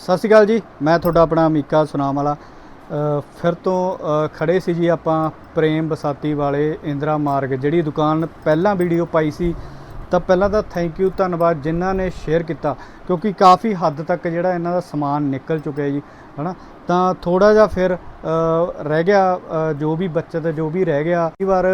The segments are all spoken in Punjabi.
ਸਤਿ ਸ਼੍ਰੀ ਅਕਾਲ ਜੀ ਮੈਂ ਤੁਹਾਡਾ ਆਪਣਾ ਅਮੀਕਾ ਸੁਨਾਮ ਵਾਲਾ। ਫਿਰ ਤੋਂ ਅ, ਖੜੇ ਸੀ ਜੀ ਆਪਾਂ ਪ੍ਰੇਮ ਬਸਾਤੀ ਵਾਲੇ ਇੰਦਰਾ ਮਾਰਗ ਜਿਹੜੀ ਦੁਕਾਨ ਪਹਿਲਾਂ ਵੀਡੀਓ ਪਾਈ ਸੀ ਤਾਂ ਪਹਿਲਾਂ ਤਾਂ ਥੈਂਕ ਯੂ ਧੰਨਵਾਦ ਜਿਨ੍ਹਾਂ ਨੇ ਸ਼ੇਅਰ ਕੀਤਾ ਕਿਉਂਕਿ ਕਾਫੀ ਹੱਦ ਤੱਕ ਜਿਹੜਾ ਇਹਨਾਂ ਦਾ ਸਮਾਨ ਨਿਕਲ ਚੁੱਕਿਆ ਜੀ ਹਨਾ? ਤਾਂ ਥੋੜਾ ਜਿਹਾ ਫਿਰ ਰਹਿ ਗਿਆ ਜੋ ਵੀ ਬੱਚਤ ਜੋ ਵੀ ਰਹਿ ਗਿਆ ਕਈ ਵਾਰ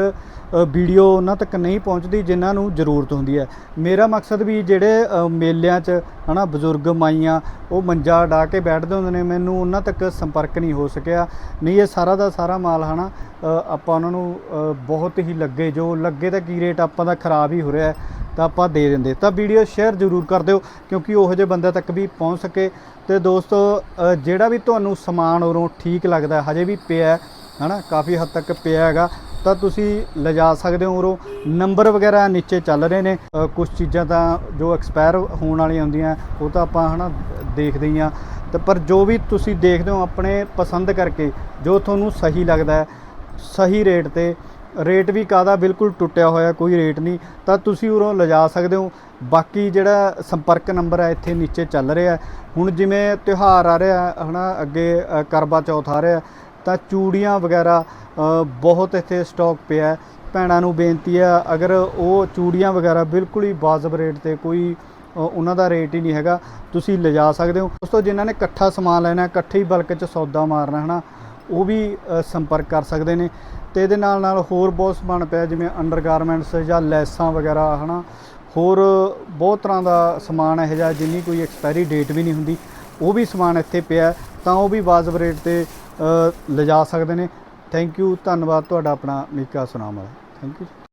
ਵੀਡੀਓ ਉਹਨਾਂ ਤੱਕ ਨਹੀਂ ਪਹੁੰਚਦੀ ਜਿਨ੍ਹਾਂ ਨੂੰ ਜ਼ਰੂਰਤ ਹੁੰਦੀ ਹੈ। ਮੇਰਾ ਮਕਸਦ ਵੀ ਜਿਹੜੇ ਮੇਲਿਆਂ 'ਚ ਹਨਾ ਬਜ਼ੁਰਗ ਮਾਈਆਂ ਉਹ ਮੰਜਾ ਡਾ ਕੇ ਬੈਠਦੇ ਹੁੰਦੇ ਨੇ ਮੈਨੂੰ ਉਹਨਾਂ ਤੱਕ ਸੰਪਰਕ ਨਹੀਂ ਹੋ ਸਕਿਆ। ਨਹੀਂ ਇਹ ਸਾਰਾ ਦਾ ਸਾਰਾ ਮਾਲ ਹਨਾ ਅ, ਆਪਾਂ ਉਹਨਾਂ ਨੂੰ ਬਹੁਤ ਹੀ ਲੱਗੇ ਜੋ ਲੱਗੇ ਤਾਂ ਕੀ ਰੇਟ ਆਪਾਂ ਦਾ ਖਰਾਬ ਹੀ ਹੋ ਰਿਹਾ ਹੈ। ਤਾਂ ਆਪਾਂ ਦੇ ਦਿੰਦੇ। ਤਾਂ ਵੀਡੀਓ ਸ਼ੇਅਰ ਜ਼ਰੂਰ ਕਰ ਦਿਓ ਕਿਉਂਕਿ ਉਹੋ ਜਿਹੇ ਬੰਦੇ ਤੱਕ ਵੀ ਪਹੁੰਚ ਸਕੇ। ਤੇ ਦੋਸਤੋ ਜਿਹੜਾ ਵੀ ਤੁਹਾਨੂੰ ਸਮਾਨ ਉਰੋਂ ਠੀਕ ਲੱਗਦਾ ਹਜੇ ਵੀ ਪਿਆ ਹੈ, ਹਨਾ? ਕਾਫੀ ਹੱਦ ਤੱਕ ਪਿਆ ਹੈਗਾ। ਤਾਂ ਤੁਸੀਂ ਲਿਜਾ ਸਕਦੇ ਹੋ ਉਰੋਂ। ਨੰਬਰ ਵਗੈਰਾ ਨੀਚੇ ਚੱਲ ਰਹੇ ਨੇ। ਕੁਝ ਚੀਜ਼ਾਂ ਤਾਂ ਜੋ ਐਕਸਪਾਇਰ ਹੋਣ ਵਾਲੀਆਂ ਹੁੰਦੀਆਂ ਉਹ ਤਾਂ ਆਪਾਂ ਹਨਾ ਦੇਖਦੇ ਹੀ ਆ ਤੇ ਪਰ ਜੋ ਵੀ ਤੁਸੀਂ ਦੇਖਦੇ ਹੋ ਆਪਣੇ ਪਸੰਦ ਕਰਕੇ ਜੋ ਤੁਹਾਨੂੰ ਸਹੀ ਲੱਗਦਾ ਸਹੀ ਰੇਟ ਤੇ ਰੇਟ ਵੀ ਕਾਦਾ ਬਿਲਕੁਲ ਟੁੱਟਿਆ ਹੋਇਆ ਕੋਈ ਰੇਟ ਨਹੀਂ। ਤਾਂ ਤੁਸੀਂ ਉਰੋਂ ਲਿਜਾ ਸਕਦੇ ਹੋ। ਬਾਕੀ ਜਿਹੜਾ ਸੰਪਰਕ ਨੰਬਰ ਹੈ ਇੱਥੇ ਨੀਚੇ ਚੱਲ ਰਿਹਾ। ਹੁਣ ਜਿਵੇਂ ਤਿਉਹਾਰ ਆ ਰਿਹਾ ਹੈ, ਹਨਾ ਅੱਗੇ ਕਰਵਾ ਚੌਥ ਆ ਰਿਹਾ ਤਾਂ ਚੂੜੀਆਂ ਵਗੈਰਾ ਬਹੁਤ ਇੱਥੇ ਸਟਾਕ ਪਿਆ। ਭੈਣਾਂ ਨੂੰ ਬੇਨਤੀ ਹੈ ਅਗਰ ਉਹ ਚੂੜੀਆਂ ਵਗੈਰਾ ਬਿਲਕੁਲ ਹੀ ਵਾਜਬ ਰੇਟ ਤੇ ਕੋਈ ਉਹਨਾਂ ਦਾ ਰੇਟ ਹੀ ਨਹੀਂ ਹੈਗਾ ਤੁਸੀਂ ਲਿਜਾ ਸਕਦੇ ਹੋ। ਦੋਸਤੋ ਜਿਨ੍ਹਾਂ ਨੇ ਇਕੱਠਾ ਸਮਾਨ ਲੈਣਾ ਇਕੱਠੇ ਹੀ ਬਲਕ 'ਚ ਸੌਦਾ ਮਾਰਨਾ ਹਨਾ ਉਹ ਵੀ ਸੰਪਰਕ ਕਰ ਸਕਦੇ ਨੇ। ਤੇ ਇਹਦੇ ਨਾਲ ਨਾਲ ਹੋਰ ਬਹੁਤ ਸਮਾਨ ਪਿਆ, ਜਿਵੇਂ ਅੰਡਰਗਾਰਮੈਂਟਸ ਜਾਂ ਲੈਸਾਂ ਵਗੈਰਾ, ਹਨਾ। ਹੋਰ ਬਹੁਤ ਤਰ੍ਹਾਂ ਦਾ ਸਮਾਨ ਇਹੋ ਜਿਹਾ, ਜਿੰਨੀ ਕੋਈ ਐਕਸਪਾਇਰੀ ਡੇਟ ਵੀ ਨਹੀਂ ਹੁੰਦੀ, ਉਹ ਵੀ ਸਮਾਨ ਇੱਥੇ ਪਿਆ ਤਾਂ ਉਹ ਵੀ ਵਾਜਬ ਰੇਟ ਤੇ ਲਿਜਾ ਸਕਦੇ ਨੇ। ਥੈਂਕ ਯੂ, ਧੰਨਵਾਦ। ਤੁਹਾਡਾ ਆਪਣਾ ਮੀਕਾ ਸੁਨਾਮ ਵਾਲਾ। Thank you.